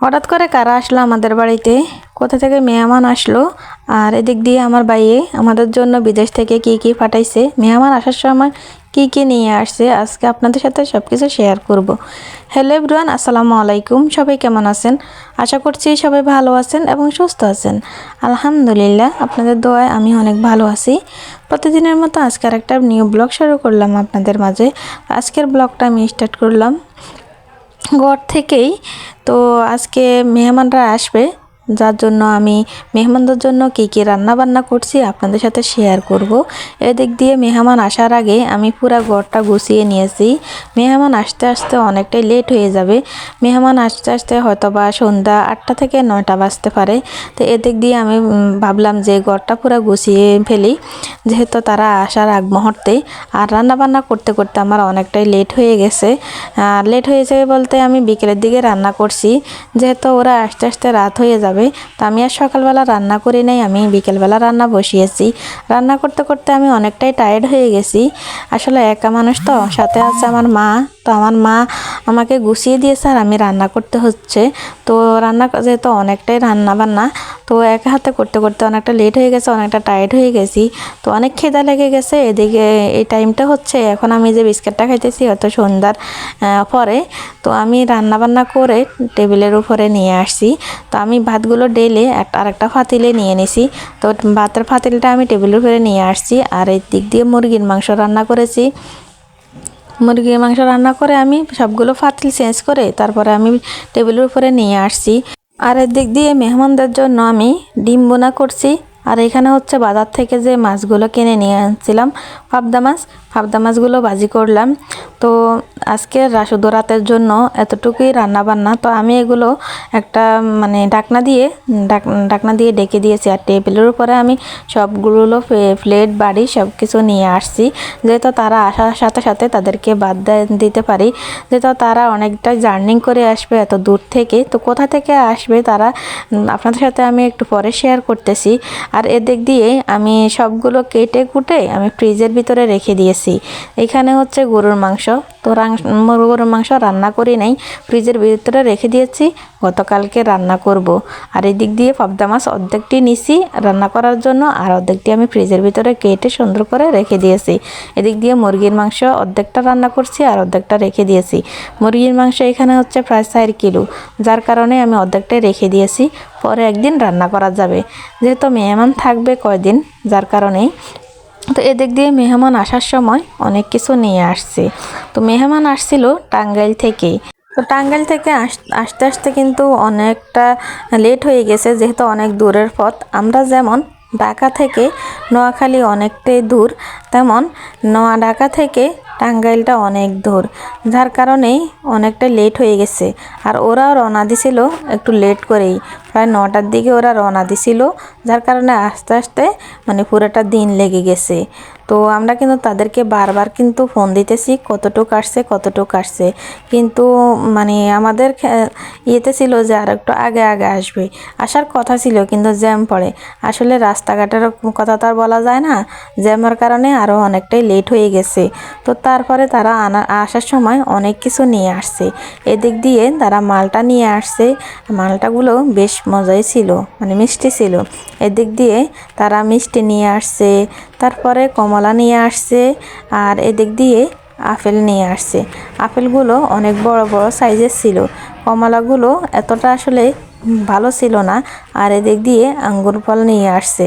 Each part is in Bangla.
হঠাৎ করে কারা আসলো আমাদের বাড়িতে? কোথা থেকে মেহমান আসলো? আর এদিক দিয়ে আমার বাইয়ে আমাদের জন্য বিদেশ থেকে কি কি পাঠাইছে? মেহমান আসার সময় কি কি নিয়ে আসছে? আজকে আপনাদের সাথে সব কিছু শেয়ার করব। হ্যালো এভরিওয়ান আসসালামু আলাইকুম। সবাই কেমন আছেন? আশা করছি সবাই ভালো আছেন এবং সুস্থ আছেন। আলহামদুলিল্লাহ, আপনাদের দোয়ায় আমি অনেক ভালো আছি। প্রতিদিনের মতো আজকের একটা নিউ ব্লগ শুরু করলাম আপনাদের মাঝে। আজকের ব্লগটা আমি স্টার্ট করলাম। ঘর থেকেই তো আজকে মেহমানরা আসবে। যার জন্য আমি মেহমানদের জন্য কী কী রান্না বান্না করছি আপনাদের সাথে শেয়ার করব। এদিক দিয়ে মেহমান আসার আগে আমি পুরো ঘরটা গুছিয়ে নিয়েছি। মেহমান আসতে আসতে অনেকটাই লেট হয়ে যাবে। মেহমান আসতে আসতে হয়তো বা সন্ধ্যা আটটা থেকে নয়টা বাজতে পারে। তো এদিক দিয়ে আমি ভাবলাম যে ঘরটা পুরো গুছিয়ে ফেলি। যেহেতু তারা আসার আগ মুহূর্তে। আর রান্না বান্না করতে করতে আমার অনেকটাই লেট হয়ে গেছে। আর লেট হয়ে যাবে বলতে আমি বিকেলের দিকে রান্না করছি। যেহেতু ওরা আস্তে আস্তে রাত হয়ে যাবে। তো আমি আর সকালবেলা রান্না করি নাই, আমি বিকেলবেলা রান্না বসিয়েছি। রান্না করতে করতে আমি অনেকটাই টায়ার্ড হয়ে গেছি। আসলে একা মানুষ তো, সাথে আছে আমার মা। তো আমার মা আমাকে গুছিয়ে দিয়েছে আর আমি রান্না করতে হচ্ছে। তো রান্না যেহেতু অনেকটাই রান্না বান্না তো এক হাতে করতে করতে অনেকটা লেট হয়ে গেছে, অনেকটা টায়ার্ড হয়ে গেছি। তো অনেক খেদা লেগে গেছে, এদিকে এই টাইমটা হচ্ছে। এখন আমি যে বিস্কিটটা খাইতেছি হয়তো সন্ধ্যার পরে, তো আমি রান্না বান্না করে টেবিলের উপরে নিয়ে আসছি। তো আমি ভাতগুলো ডেলে একটা আরেকটা ফাতিলে নিয়ে নিছি। তো ভাতের ফাতিলটা আমি টেবিলের উপরে নিয়ে আসছি। আর এই দিক দিয়ে মুরগির মাংস রান্না করেছি। মুরগির মাংস রান্না করে আমি সবগুলো ফাতিল চেঞ্জ করে তারপরে আমি টেবিলের উপরে নিয়ে আসছি। আর এদিক দিয়ে মেহমানদের জন্য আমি ডিম বোনা করছি। আর এখানে হচ্ছে বাজার থেকে যে মাছগুলো কিনে নিয়ে আনছিলাম, পাবদা মাছ, পাবদা মাছগুলো ভাজি করলাম। তো আজকে রা- শুধু রাতের জন্য এতটুকুই রান্না বান্না তো আমি এগুলো একটা মানে ডাকনা দিয়ে ডাক- ডাকনা দিয়ে ডেকে দিয়েছি আর টেবিলের উপরে আমি সবগুলো প্লেট, বাড়ি সব কিছু নিয়ে আসছি। যেহেতু তারা আসার সাথে সাথে তাদেরকে বাদ দিতে পারি। যেহেতু তারা অনেকটা জার্নিং করে আসবে এত দূর থেকে, তো কোথা থেকে আসবে তারা আপনাদের সাথে আমি একটু পরে শেয়ার করতেছি। আর এদিক দিয়ে আমি সবগুলো কেটে কুটে আমি ফ্রিজের ভিতরে রেখে দিয়েছি। এখানে হচ্ছে গরুর মাংস। তো গরুর মাংস রান্না করি নাই, ফ্রিজের ভিতরে রেখে দিয়েছি। গতকালকে রান্না করব। আর এদিক দিয়ে পাবদা মাছ অর্ধেকটি নিছি। রান্না করার জন্য আর অর্ধেকটি আমি ফ্রিজের ভিতরে কেটে সুন্দর করে রেখে দিয়েছি। এদিক দিয়ে মুরগির মাংস অর্ধেকটা রান্না করছি আর অর্ধেকটা রেখে দিয়েছি। মুরগির মাংস এখানে হচ্ছে প্রায় চার কিলো। যার কারণে আমি অর্ধেকটাই রেখে দিয়েছি। পরে একদিন রান্না করা যাবে। যেহেতু মেহমান থাকবে কয়দিন, যার কারণেই। তো এদিক দিয়ে মেহমান আসার সময় অনেক কিছু নিয়ে আসছে। তো মেহমান আসছিল টাঙ্গাইল থেকে তো টাঙ্গাইল থেকে আস- আসতে আসতে কিন্তু অনেকটা লেট হয়ে গেছে, যেহেতু অনেক দূরের পথ। আমরা যেমন ঢাকা থেকে নোয়াখালী অনেকটাই দূর, তেমন নোয়া, ঢাকা থেকে টাঙ্গাইলটা অনেক দূর, যার কারণেই অনেকটা লেট হয়ে গেছে। আর ওরাও রওনা দিছিল একটু লেট করেই, প্রায় নটার দিকে ওরা রওনা দিছিল, যার কারণে আস্তে আস্তে মানে পুরোটা দিন লেগে গেছে। তো আমরা কিন্তু তাদেরকে বারবার কিন্তু ফোন দিতেছি, কতটুক আসছে কতটুক আসছে। কিন্তু মানে আমাদের ইয়েতে ছিল যে আর একটু আগে আগে আসবে। আসার কথা ছিল, কিন্তু জ্যাম পড়ে। আসলে রাস্তাঘাটের কথা তো আর বলা যায় না। জ্যামের কারণে আরও অনেকটাই লেট হয়ে গেছে। তো তারপরে তারা আনা, আসার সময় অনেক কিছু নিয়ে আসছে। এদিক দিয়ে তারা মালটা নিয়ে আসছে। মালটাগুলো বেশ মজাই ছিল মানে মিষ্টি ছিল। এদিক দিয়ে তারা মিষ্টি নিয়ে আসছে। তারপরে কমলা নিয়ে আসছে আর এদিক দিয়ে আপেল নিয়ে আসছে। আপেলগুলো অনেক বড় বড় সাইজের ছিল। কমলাগুলো এতটা আসলে ভালো ছিল না আর এদিক দিয়ে আঙ্গুর ফল নিয়ে আসছে।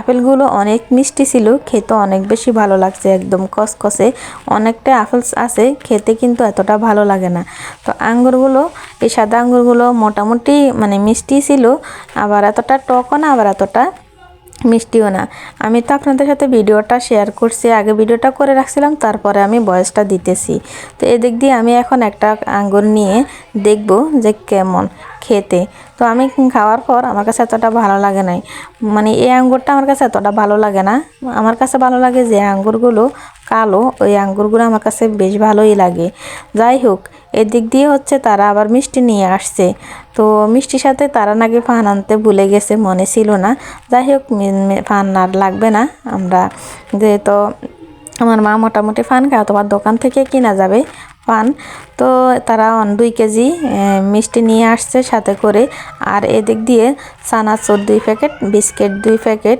আপেলগুলো অনেক মিষ্টি ছিল, খেতে অনেক বেশি ভালো লাগছে, একদম কসকসে অনেকটা আপেল আছে, খেতে কিন্তু এতটা ভালো লাগে না। তো আঙ্গুরগুলো, এই সাদা আঙ্গুরগুলো মোটামুটি মানে মিষ্টি ছিল, আবার এতটা টকও না, আবার এতটা মিষ্টিও না। আমি তো আপনাদের সাথে ভিডিওটা শেয়ার করছি, আগে ভিডিওটা করে রাখছিলাম, তারপরে আমি বয়সটা দিতেছি। তো এদিক দিয়ে আমি এখন একটা আঙ্গুর নিয়ে দেখব যে কেমন খেতে। তো আমি খাওয়ার পর আমার কাছে এতটা ভালো লাগে নাই। মানে এই আঙ্গুরটা আমার কাছে এতটা ভালো লাগে না। আমার কাছে ভালো লাগে যে আঙ্গুরগুলো কালো, ওই আঙ্গুরগুলো আমার কাছে বেশ ভালোই লাগে। যাই হোক এদিক দিয়ে হচ্ছে তারা আবার মিষ্টি নিয়ে আসছে। তো মিষ্টির সাথে তারা নাকি ফান আনতে ভুলে গেছে, মনে ছিল না। যাই হোক ফান আর লাগবে না। আমরা যেহেতু আমার মা মোটামুটি ফান খায় তোমার দোকান থেকে কিনা যাবে পান তো তারা অন দুই কেজি মিষ্টি নিয়ে আসছে সাথে করে। আর এদিক দিয়ে চানাচুর দুই প্যাকেট, বিস্কিট দুই প্যাকেট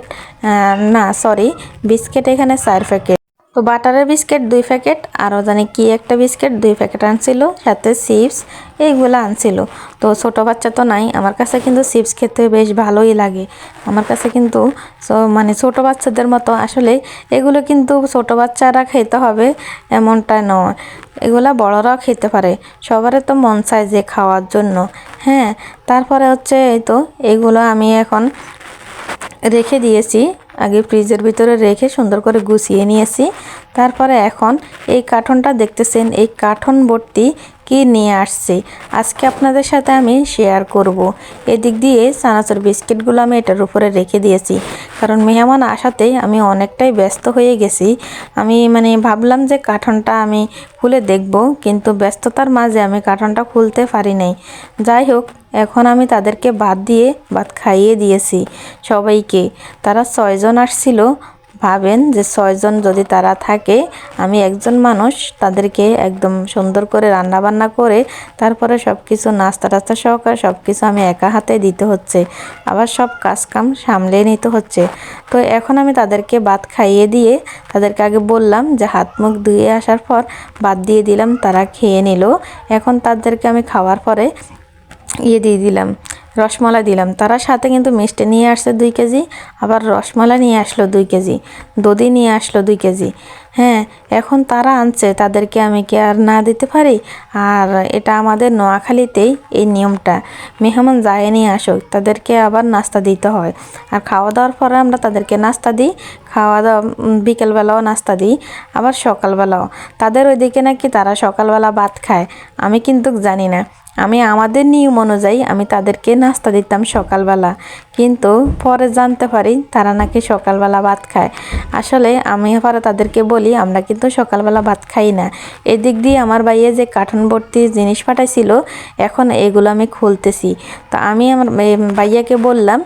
না সরি বিস্কিট এখানে চার প্যাকেট। তো বাটারের বিস্কিট দুই প্যাকেট আরও জানি কি একটা বিস্কিট দুই প্যাকেট আনছিল, সাথে চিপস এইগুলো আনছিল। তো ছোট বাচ্চা তো নাই, আমার কাছে কিন্তু চিপস খেতে বেশ ভালোই লাগে। আমার কাছে কিন্তু মানে ছোট বাচ্চাদের মতো আসলে এগুলো কিন্তু ছোট বাচ্চারা খেতে হবে এমনটা নয়। এগুলা বড়রাও খেতে পারে, সবারই তো মন চায় যে খাওয়ার জন্য। হ্যাঁ তারপরে হচ্ছে এই তো, এগুলো আমি এখন রেখে দিয়েছি। আগে ফ্রিজের ভিতরে রেখে সুন্দর করে গুছিয়ে নিয়েছি। তারপরে এখন এই কার্টনটা দেখতেছেন, এই কার্টন ভর্তি কি নিয়ে আসছি। আজকে আপনাদের সাথে আমি শেয়ার করব। এদিক দিয়ে চানাচুর বিস্কিটগুলো আমি এটার উপরে রেখে দিয়েছি। কারণ মেহমান আসাতেই আমি অনেকটাই ব্যস্ত হয়ে গেছি। আমি মানে ভাবলাম যে কার্টনটা আমি খুলে দেখব, কিন্তু ব্যস্ততার মাঝে আমি কার্টনটা খুলতে পারি নাই। যাই হোক, এখন আমি তাদেরকে ভাত দিয়ে ভাত খাইয়ে দিয়েছি সবাইকে। তারা ছয়জন আসছিল ভাবেন যে ছয়জন যদি তারা থাকে, আমি একজন মানুষ, তাদেরকে একদম সুন্দর করে রান্না বান্না করে তারপরে সব কিছু নাস্তা টাস্তা সহকারে সব কিছু আমি একা হাতে দিতে হচ্ছে। আবার সব কাজ কাম সামলে নিতে হচ্ছে। তো এখন আমি তাদেরকে ভাত খাইয়ে দিয়ে তাদেরকে আগে বললাম যে হাত মুখ ধুয়ে আসার পর ভাত দিয়ে দিলাম, তারা খেয়ে নিল। এখন তাদেরকে আমি খাওয়ার পরে ইয়ে দিয়ে দিলাম। রসমালাই দিলাম। তারা সাথে কিন্তু মিষ্টি নিয়ে আসছে দুই কেজি, আবার রসমালাই নিয়ে আসলো দুই কেজি, দধি নিয়ে আসলো দুই কেজি। হ্যাঁ এখন তারা আনছে, তাদেরকে আমি কি আর না দিতে পারি? আর এটা আমাদের নোয়াখালীতেই এই নিয়মটা। মেহমান যায় নিয়ে আসুক, তাদেরকে আবার নাস্তা দিতে হয়। আর খাওয়া দাওয়ার পরে আমরা তাদেরকে নাস্তা দিই খাওয়া দাওয়া বিকেলবেলাও নাস্তা দিই, আবার সকালবেলাও। তাদের ওইদিকে নাকি তারা সকালবেলা ভাত খায়, আমি কিন্তু জানি না। আমি আমাদের নিয়ম অনুযায়ী আমি তাদেরকে নাস্তা দিতাম সকালবেলা। কিন্তু পরে জানতে পারি তারা নাকি সকালবেলা ভাত খায়। আসলে আমি পরে তাদেরকে বলি, আমরা কিন্তু সকালবেলা ভাত খাই না। এদিক দিয়ে আমার বাইয়ে যে কার্টন জিনিস পাঠাইছিল, এখন এগুলো আমি খুলতেছি। তো আমি আমার বাইয়াকে বললাম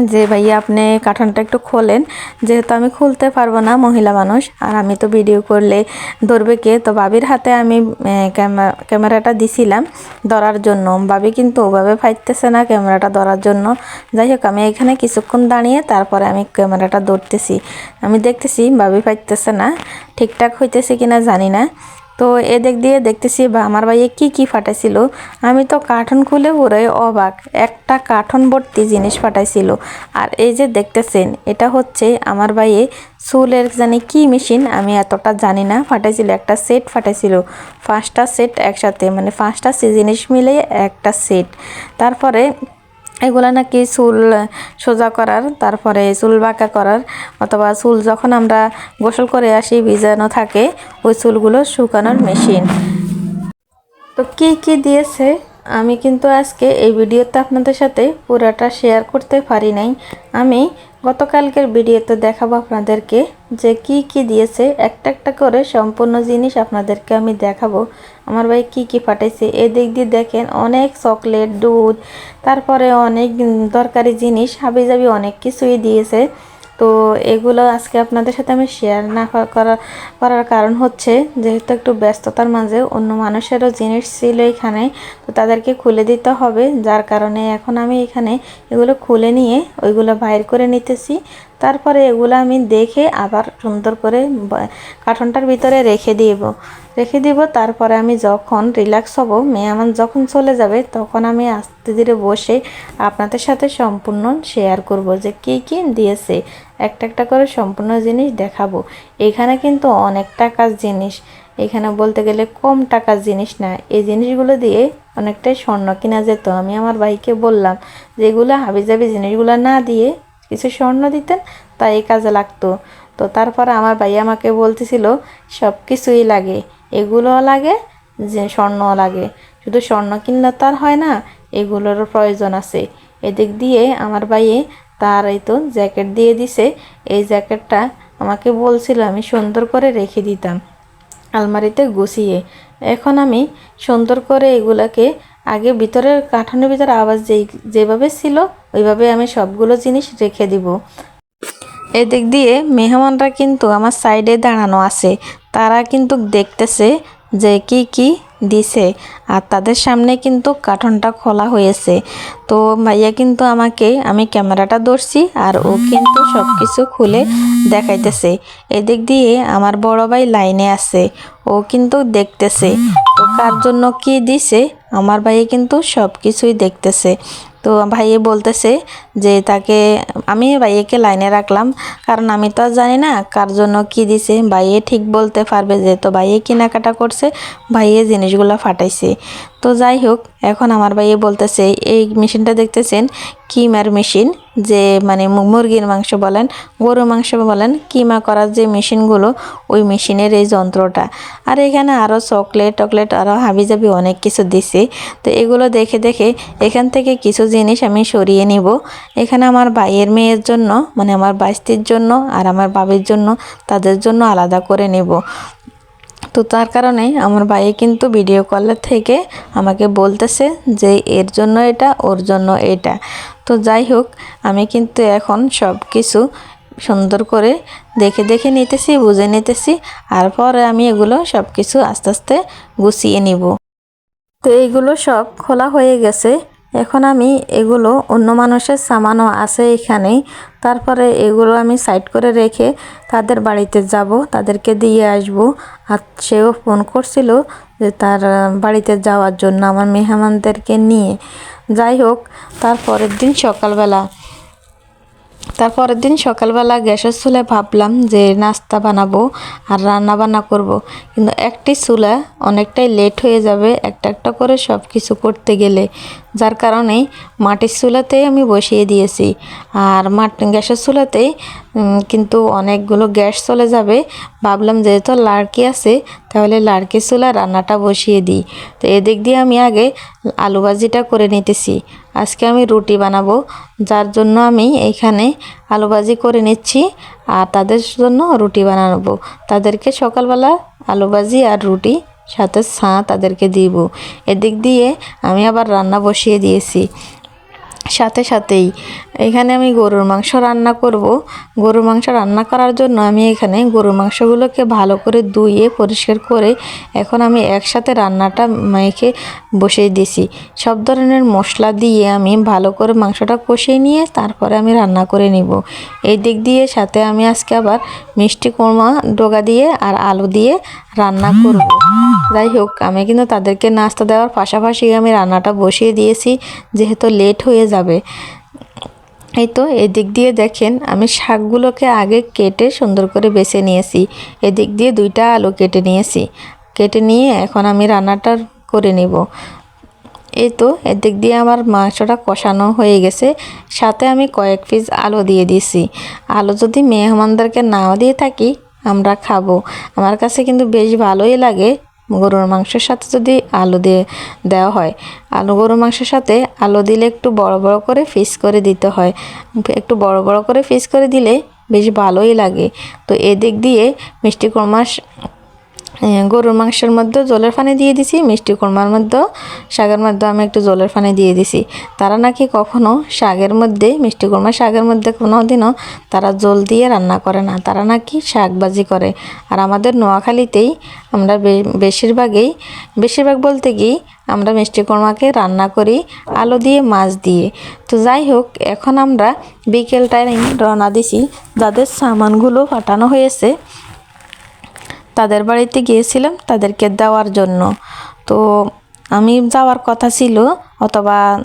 যে ভাইয়া আপনি কার্টনটা একটু খোলেন যেহেতু আমি খুলতে পারব না মহিলা মানুষ আর আমি তো ভিডিও করলে ধরবে কে? তো বাবির হাতে আমি আহ, ক্যামা- ক্যামেরাটা দিছিলাম ধরার জন্য। বাবি কিন্তু ওভাবে ফাইতেছে না ক্যামেরাটা ধরার জন্য। যাই হোক আমি এখানে কিছুক্ষণ দাঁড়িয়ে তারপরে আমি ক্যামেরাটা ধরতেছি। আমি দেখতেছি বাবি ফাইতেছে না ঠিকঠাক হইতেছে কিনা জানি না। তো এদিক দিয়ে দেখতেছি বা আমার ভাইয়ে কি কি ফাটাইছিল। আমি তো কার্টন খুলে পুরোই অবাক। একটা কার্টন ভর্তি জিনিস ফাটাইছিল। আর এই যে দেখতেছেন, এটা হচ্ছে আমার ভাইয়ে চুলের জানি কি মেশিন, আমি এতটা জানি না, ফাটাইছিল, একটা সেট ফাটাইছিল। পাঁচটা সেট একসাথে মানে পাঁচটা জিনিস মিলে একটা সেট। তারপরে এগুলা নাকি চুল সোজা করার, তারপরে চুল বাঁকা করার, অথবা চুল যখন আমরা গোসল করে আসি, ভিজানো থাকে, ওই চুলগুলো শুকানোর মেশিন। তো কি কি দিয়েছে? আমি কিন্তু আজকে এই ভিডিওতে আপনাদের সাথে পুরাটা শেয়ার করতে পারি নাই। আমি গতকালকের ভিডিওতে দেখাবো আপনাদেরকে যে কি কি দিয়েছে, একটা একটা করে সম্পূর্ণ জিনিস আপনাদেরকে আমি দেখাবো। আমার ভাই কি কি পাঠাইছে এদিক দিয়ে দেখেন অনেক চকলেট, দুধ, তারপরে অনেক দরকারি জিনিস, হাবিজাবি অনেক কিছুই দিয়েছে। তো এগুলো আজকে আপনাদের সাথে আমি শেয়ার না করা- করার কারণ হচ্ছে যেহেতু একটু ব্যস্ততার মাঝে অন্য মানুষেরও জিনিস ছিল এখানে, তো তাদেরকে খুলে দিতে হবে। যার কারণে এখন আমি এখানে এগুলো খুলে নিয়ে ওইগুলো বাইর করে নিতেছি। তারপরে এগুলো আমি দেখে আবার সুন্দর করে কার্টনটার ভিতরে রেখে দিব। রেখে দিব, তারপরে আমি যখন রিল্যাক্স হব, মেহমান যখন চলে যাবে, তখন আমি আস্তে ধীরে বসে আপনাদের সাথে সম্পূর্ণ শেয়ার করব যে কী কী দিয়েছে। একটা একটা করে সম্পূর্ণ জিনিস দেখাবো। এখানে কিন্তু অনেক টাকার জিনিস। এখানে বলতে গেলে কম টাকার জিনিস না। এই জিনিসগুলো দিয়ে অনেকটাই স্বর্ণ কিনা যেত। আমি আমার ভাইকে বললাম যে এগুলো হাবিজাবি জিনিসগুলো না দিয়ে কিছু স্বর্ণ দিতেন, তাই কাজে লাগতো। তো তারপর আমার ভাই আমাকে বলতেছিল সব কিছুই লাগে। এগুলোও লাগে, যে স্বর্ণও লাগে। শুধু স্বর্ণ কিনলে তো আর হয় না, এগুলোরও প্রয়োজন আছে। এদিক দিয়ে আমার ভাইয়ে তার এই তো জ্যাকেট দিয়ে দিছে। এই জ্যাকেটটা আমাকে বলছিল আমি সুন্দর করে রেখে দিতাম আলমারিতে গুছিয়ে। এখন আমি সুন্দর করে এগুলাকে আগে ভিতরের কাঠানোর ভিতরে আওয়াজ যেই, যেভাবে ছিল, ওইভাবে আমি সবগুলো জিনিস রেখে দিব। এদিক দিয়ে মেহমানরা কিন্তু আমার সাইডে দাঁড়ানো আছে। তারা কিন্তু দেখতেছে যে কি কি দিছে। আর তাদের সামনে কিন্তু কার্টনটা খোলা হয়েছে। তো ভাইয়া কিন্তু আমাকে, আমি ক্যামেরাটা ধরছি আর ও কিন্তু সব কিছু খুলে দেখাইতেছে। এদিক দিয়ে আমার বড় ভাই লাইনে আছে। ও কিন্তু দেখতেছে। তো কার জন্য কি দিছে? আমার ভাইয়ে কিন্তু সব কিছুই দেখতেছে। তো ভাইয়ে বলতেছে যে তাকে, আমি ভাইয়েকে লাইনে রাখলাম, কারণ আমি তো জানি না কার জন্য কি দিছে। ভাইয়ে ঠিক বলতে পারবে যে, তো ভাইয়ে কেনাকাটা করছে, ভাইয়ে জিনিসগুলো ফাটাইছে। তো যাই হোক, এখন আমার ভাইয়ে বলতেছে, এই মেশিনটা দেখতেছেন? কিমার মেশিন? যে মানে মুরগির মাংস বলেন গরু মাংস বলেন, কিমা করার যে মেশিনগুলো, ওই মেশিনের এই যন্ত্রটা। আর এখানে আরও চকলেট টকলেট আরও হাবিজাবি অনেক কিছু দিছে। তো এগুলো দেখে দেখে এখান থেকে কিছু জিনিস আমি সরিয়ে নিব। এখানে আমার ভাইয়ের মেয়ের জন্য মানে আমার বাইস্তির জন্য আর আমার বাবির জন্য, তাদের জন্য আলাদা করে নেব। তো তার কারণে আমার ভাই কিন্তু ভিডিও কলের থেকে আমাকে বলতেছে যে এর জন্য এটা, ওর জন্য এটা। তো যাই হোক, আমি কিন্তু এখন সব কিছু সুন্দর করে দেখে দেখে নিতেছি, বুঝে নিতেছি, আর পরে আমি এগুলো সব কিছু আস্তে আস্তে গুছিয়ে নিব। তো এইগুলো সব খোলা হয়ে গেছে। এখন আমি এগুলো অন্য মানুষের সামানও আছে এখানেই। তারপরে এগুলো আমি সাইড করে রেখে তাদের বাড়িতে যাব, তাদেরকে দিয়ে আসব। আর সেও ফোন করছিল যে তার বাড়িতে যাওয়ার জন্য আমার মেহমানদেরকে নিয়ে। যাই হোক তারপরের দিন সকালবেলা তারপরের দিন সকালবেলা গ্যাসের চুলায় ভাবলাম যে নাস্তা বানাবো আর রান্না বান্না করব। কিন্তু একটি চুলা অনেকটাই লেট হয়ে যাবে একটা একটা করে সব কিছু করতে গেলে। যার কারণে মাটির চুলাতেই আমি বসিয়ে দিয়েছি। আর মাট গ্যাসের চুলাতেই কিন্তু অনেকগুলো গ্যাস চলে যাবে। ভাবলাম যেহেতু লাড়কি আছে, তাহলে লাড়কি চুলা রান্নাটা বসিয়ে দিই। তো এদিক দিয়ে আমি আগে আলু ভাজিটা করে নিতেছি। আজকে আমি রুটি বানাবো, যার জন্য আমি এইখানে আলু ভাজি করে নিচ্ছি আর তাদের জন্য রুটি বানাবো। তাদেরকে সকালবেলা আলু ভাজি আর রুটি সাথে ছাঁ তাদেরকে দিব। এদিক দিয়ে আমি আবার রান্না বসিয়ে দিয়েছি। সাথে সাথেই এখানে আমি গরুর মাংস রান্না করব। গরুর মাংস রান্না করার জন্য আমি এখানে গরুর মাংসগুলোকে ভালো করে ধুয়ে, পরিষ্কার করে এখন আমি একসাথে রান্নাটা মেখে বসিয়ে দিয়েছি সব ধরনের মশলা দিয়ে আমি ভালো করে মাংসটা কষিয়ে নিয়ে তারপরে আমি রান্না করে নিব। এই দিক দিয়ে সাথে আমি আজকে আবার মিষ্টি কোরমা ডোগা দিয়ে আর আলু দিয়ে রান্না করব। যাই হোক, আমি কিন্তু তাদেরকে নাস্তা দেওয়ার পাশাপাশি আমি রান্নাটা বসিয়ে দিয়েছি, যেহেতু লেট হয়ে যাবে। এই তো এদিক দিয়ে দেখেন, আমি শাকগুলোকে আগে কেটে সুন্দর করে বেছে নিয়েছি। এদিক দিয়ে দুইটা আলু কেটে নিয়েছি। কেটে নিয়ে এখন আমি রান্নাটা করে নিব। এই তো এদিক দিয়ে আমার মাংসটা কষানো হয়ে গেছে। সাথে আমি কয়েক পিস আলু দিয়ে দিয়েছি। আলু যদি মেহমানদেরকে নাও দিয়ে থাকি, আমরা খাব। আমার কাছে কিন্তু বেশ ভালোই লাগে। গরুর মাংসের সাথে যদি আলু দিয়ে দেওয়া হয় আলু গরুর মাংসের সাথে আলু দিলে একটু বড় বড় করে ফিস করে দিতে হয়। একটু বড় বড় করে ফিস করে দিলে বেশ ভালোই লাগে। তো এদিক দিয়ে মিষ্টি কুরমা এ, গরুর মাংসের মধ্যে জলের পানি দিয়ে দিছি, মিষ্টি কোরমার মধ্যেও শাকের মধ্যে আমি একটু জলের পানি দিয়ে দিছি। তারা নাকি কখনো শাকের মধ্যে, মিষ্টি কোরমা শাকের মধ্যে কোনো দিনও তারা জল দিয়ে রান্না করে না। তারা নাকি শাকবাজি করে। আর আমাদের নোয়াখালীতেই আমরা বেশিরভাগই, বেশিরভাগ বলতে কি, আমরা মিষ্টি কোরমাকে রান্না করি আলু দিয়ে, মাছ দিয়ে। তো যাই হোক, এখন আমরা বিকেল টাইম রওনা দিছি। যাদের সামানগুলো পাঠানো হয়েছে তাদের বাড়িতে গিয়েছিলাম তাদেরকে দেওয়ার জন্য। তো আমি যাওয়ার কথা ছিল, অথবা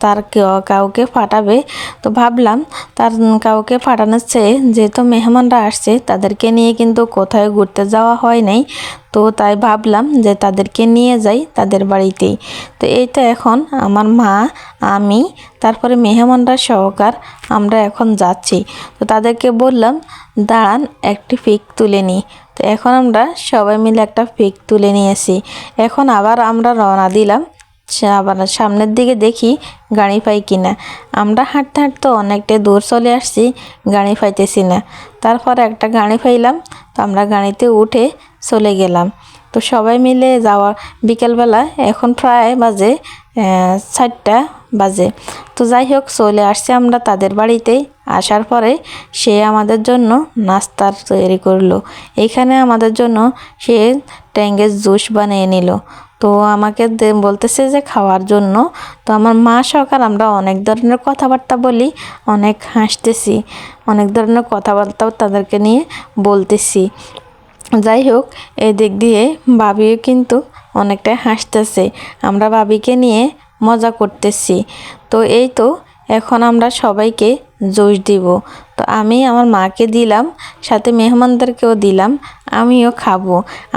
তার কেউ- কাউকে পাঠাবে তো ভাবলাম তার কাউকে পাঠানোর চেয়ে যেহেতু মেহমানরা আসছে, তাদেরকে নিয়ে কিন্তু কোথাও ঘুরতে যাওয়া হয় নাই। তো তাই ভাবলাম যে তাদেরকে নিয়ে যাই তাদের বাড়িতেই। তো এই তো এখন আমার মা, আমি, তারপরে মেহমানরা সহকার আমরা এখন যাচ্ছি। তো তাদেরকে বললাম, দাঁড়ান, একটি পিক তুলে নিই তো এখন আমরা সবাই মিলে একটা পিক তুলে নিয়েছি। এখন আবার আমরা রওনা দিলাম। আবার সামনের দিকে দেখি গাড়ি পাই কিনা। আমরা হাঁটতে হাঁটতে অনেকটা দূর চলে আসছি, গাড়ি পাইতেছি না। তারপর একটা গাড়ি পাইলাম, তো আমরা গাড়িতে উঠে চলে গেলাম। তো সবাই মিলে যাওয়ার বিকেলবেলা এখন প্রায় বাজে চারটা বাজে। তো যাই হোক, চলে আসছে আমরা তাদের বাড়িতেই আসার পরে সে আমাদের জন্য নাস্তার তৈরি করল। এইখানে আমাদের জন্য সে ট্যাঙ্গের জুস বানিয়ে নিল। তো আমাকে বলতেছে যে খাওয়ার জন্য। তো আমার মা সহকার আমরা অনেক ধরনের কথাবার্তা বলি, অনেক হাসতেছি, অনেক ধরনের কথাবার্তাও তাদেরকে নিয়ে বলতেছি। যাই হোক এই দিক দিয়ে বাবিও কিন্তু অনেকটাই হাসতেছে। আমরা বাবিকে নিয়ে মজা করতেছি। তো এই তো, এখন আমরা সবাইকে জোশ দিব। তো আমি আমার মাকে দিলাম, সাথে মেহমানদেরকেও দিলাম, আমিও খাব।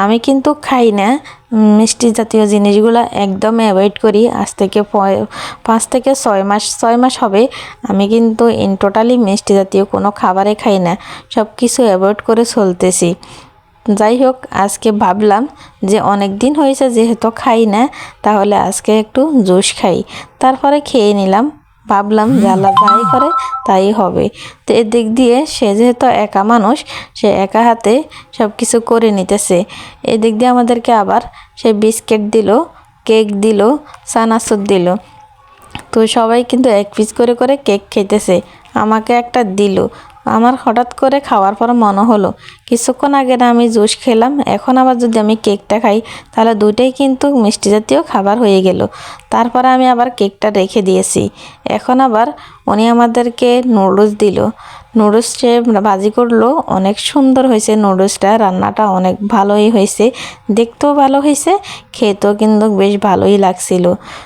আমি কিন্তু খাই না, মিষ্টি জাতীয় জিনিসগুলো একদম অ্যাভয়েড করি। আজ থেকে পাঁচ থেকে ছয় মাস ছয় মাস হবে, আমি কিন্তু ইন টোটালি মিষ্টি জাতীয় কোনো খাবারে খাই না। সব কিছু অ্যাভয়েড করে চলতেছি। যাই হোক, আজকে ভাবলাম যে অনেক দিন হয়েছে যেহেতু খাই না, তাহলে আজকে একটু জুস খাই। তারপরে খেয়ে নিলাম। ভাবলাম আল্লাহ যাই করে তাই হবে। তো এদিক দিয়ে সে যেহেতু একা মানুষ, সে একা হাতে সব কিছু করে নিতেছে। এদিক দিয়ে আমাদেরকে আবার সে বিস্কিট দিল, কেক দিল, চানাচুর দিল। তো সবাই কিন্তু এক পিস করে করে কেক খেতেছে আমাকে একটা দিল। আমার হঠাৎ করে খাওয়ার পর মনে হলো, কিছুক্ষণ আগে না আমি জুস খেলাম, এখন আবার যদি আমি কেকটা খাই, তাহলে দুইটাই কিন্তু মিষ্টি জাতীয় খাবার হয়ে গেল। তারপরে আমি আবার কেকটা রেখে দিয়েছি। এখন আবার উনি আমাদেরকে নুডলস দিল। নুডলস সে ভাজি করল, অনেক সুন্দর হয়েছে নুডলসটা, রান্নাটা অনেক ভালোই হয়েছে, দেখতেও ভালো হয়েছে, খেতেও কিন্তু বেশ ভালোই লাগছিল।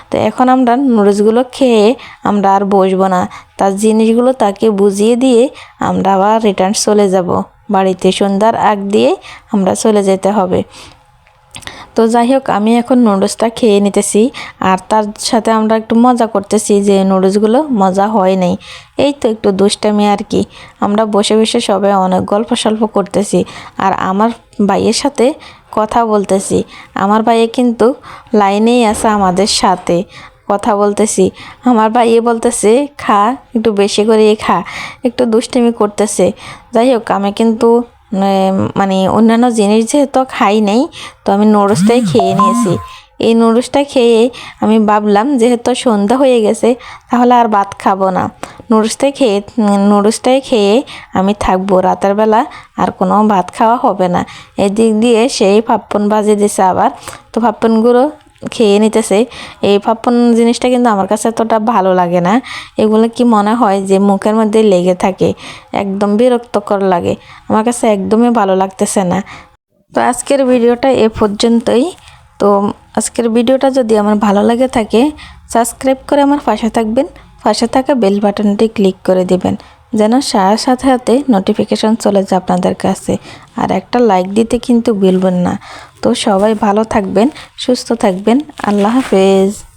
তো এখন আমরা নুডলসগুলো খেয়ে আমরা আর বসবো না। তার জিনিসগুলো তাকে বুঝিয়ে দিয়ে আমরা আবার রিটার্ন চলে যাব। বাড়িতে সন্ধ্যার আগ দিয়ে আমরা চলে যেতে হবে। তো যাই হোক, আমি এখন নুডলসটা খেয়ে নিতেছি। আর তার সাথে আমরা একটু মজা করতেছি যে নুডলসগুলো মজা হয় নাই। এই তো একটু দুষ্টামি আর কি। আমরা বসে বসে সবাই অনেক গল্প সল্প করতেছি। আর আমার ভাইয়ের সাথে কথা বলতেছি। আমার ভাইয়ে কিন্তু লাইনেই আছে আমাদের সাথে কথা বলতেছি। আমার ভাইয়ে বলতেছে, খা, একটু বেশি করে খা। একটু দুষ্টামি করতেছে। যাই হোক, আমি কিন্তু মানে অন্যান্য জিনিস যেহেতু খাই নাই, তো আমি নুডলসটাই খেয়ে নিয়েছি। এই নুডলসটা খেয়ে আমি ভাবলাম, যেহেতু সন্ধ্যা হয়ে গেছে, তাহলে আর ভাত খাব না। নুডলসটাই খেয়ে নুডলসটাই খেয়ে আমি থাকব। রাতের বেলা আর কোনো ভাত খাওয়া হবে না। এদিক দিয়ে সেই পাপ্পন বাজে দিছে আবার। তো পাপ্পনগুলো খেয়ে নিতেছে। এই পাপ্পন জিনিসটা কিন্তু আমার কাছে এতটা ভালো লাগে না। এগুলো কি মনে হয় যে মুখের মধ্যে লেগে থাকে? একদম বিরক্তকর লাগে। আমার কাছে একদমই ভালো লাগতেছে না। তো আজকের ভিডিওটা এ পর্যন্তই। তো আজকের ভিডিওটা যদি আমার ভালো লাগে থাকে, সাবস্ক্রাইব করে আমার পাশে থাকবেন। পাশে থাকা বেল বাটনটি ক্লিক করে দিবেন। যেন সারা সাথে সাথে নোটিফিকেশন চলে যায় আপনাদের কাছে। আর একটা লাইক দিতে কিন্তু ভুলবেন না। তো সবাই ভালো থাকবেন, সুস্থ থাকবেন। আল্লাহ হাফেজ।